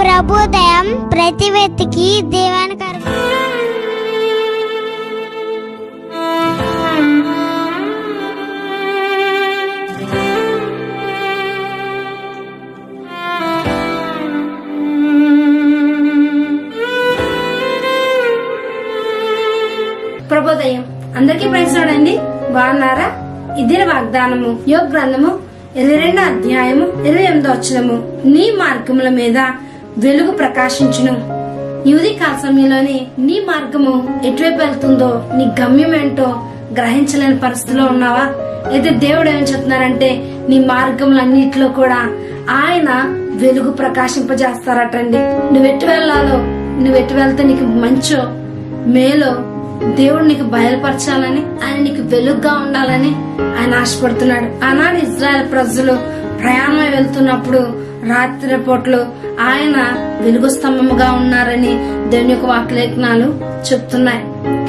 ప్రభుదయం ప్రతి వ్యక్తికి దీవెనకరం ప్రభుదయం అందరికీ ప్రయత్నండి బాగున్నారా? ఇదే వాగ్దానము. యోగ గ్రంథము ఇరవై అధ్యాయము ఇరవై ఎనిమిదో వచ్చినము నీ మార్గముల మీద వెలుగు ప్రకాశించును. యువతి కాల సమయంలోని నీ మార్గము ఎటువైపు వెళ్తుందో నీ గమ్యం ఏంటో గ్రహించలేని పరిస్థితిలో ఉన్నావా? అయితే దేవుడు ఏం చెప్తున్నారంటే నీ మార్గములన్నిటిలో కూడా ఆయన వెలుగు ప్రకాశింపజేస్తారటండి. నువ్వు ఎటు వెళ్ళాలో నువ్వు ఎటు వెళ్తే నీకు మంచో మేలో దేవుడు నీకు బయలుపరచాలని ఆయన నీకు వెలుగుగా ఉండాలని ఆయన ఆశపడుతున్నాడు. ఆనాడు ఇజ్రాయెల్ ప్రజలు ప్రయాణం వెళ్తున్నప్పుడు రాత్రి పూటలు ఆయన వెలుగు స్తంభముగా ఉన్నారని దేవుని యొక్క వాక్యలేఖనాలు చెప్తున్నాయి.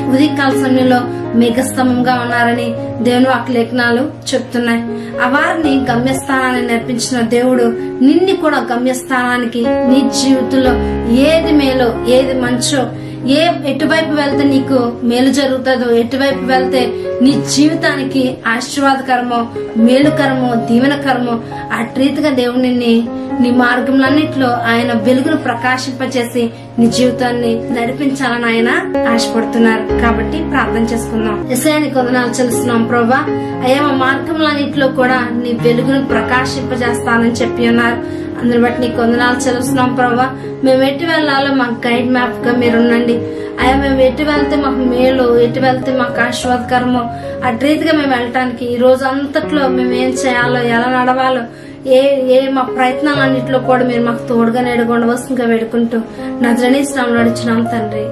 ఉదయకాల సమయంలో మేఘస్తంభంగా ఉన్నారని దేవుని వాక్యలేఖనాలు చెప్తున్నాయి. ఆ వారిని గమ్యస్థానాన్ని నేర్పించిన దేవుడు నిన్ను కూడా గమ్యస్థానానికి నీ జీవితంలో ఏది మేలో ఏది మంచో ఏ ఎటువైపు వెళ్తే నీకు మేలు జరుగుతుందో ఎటువైపు వెళ్తే నీ జీవితానికి ఆశీర్వాదకరమో మేలుకరమో దీవెనకరమో ఆ రీతిగా దేవుడు నిన్ను నీ మార్గంలన్నిట్లో ఆయన వెలుగును ప్రకాశింపచేసి నీ జీవితాన్ని నడిపించాలని ఆయన ఆశపడుతున్నారు. కాబట్టి ప్రార్థన చేసుకుందాం. ఎసయానికి వందనాలు చెల్లిస్తున్నాం ప్రభా. అయ్యా మా మార్గంలన్నిట్లో కూడా నీ వెలుగును ప్రకాశింపజేస్తానని చెప్పి ఉన్నారు. అందరి బట్టి నీకు వందనాలు చెల్లిస్తున్నాం ప్రభా. మేము ఎటు వెళ్ళాలో మాకు గైడ్ మ్యాప్గా మీరు ఉండండి అయ్యా మేము ఎటు వెళ్తే మాకు మేలు ఎటు వెళ్తే మాకు ఆశీర్వాదకరమో అటు రీతిగా మేము వెళ్ళటానికి ఈ రోజు అంతట్లో మేము ఏం చేయాలో ఎలా నడవాలో ఏ ఏ మా ప్రయత్నాలన్నింటిలో కూడా మీరు మాకు తోడుగా నేడుకొండవలసిందిగా వేడుకుంటూ నజరణీ శ్రామం నడుచున్నాం తండ్రి.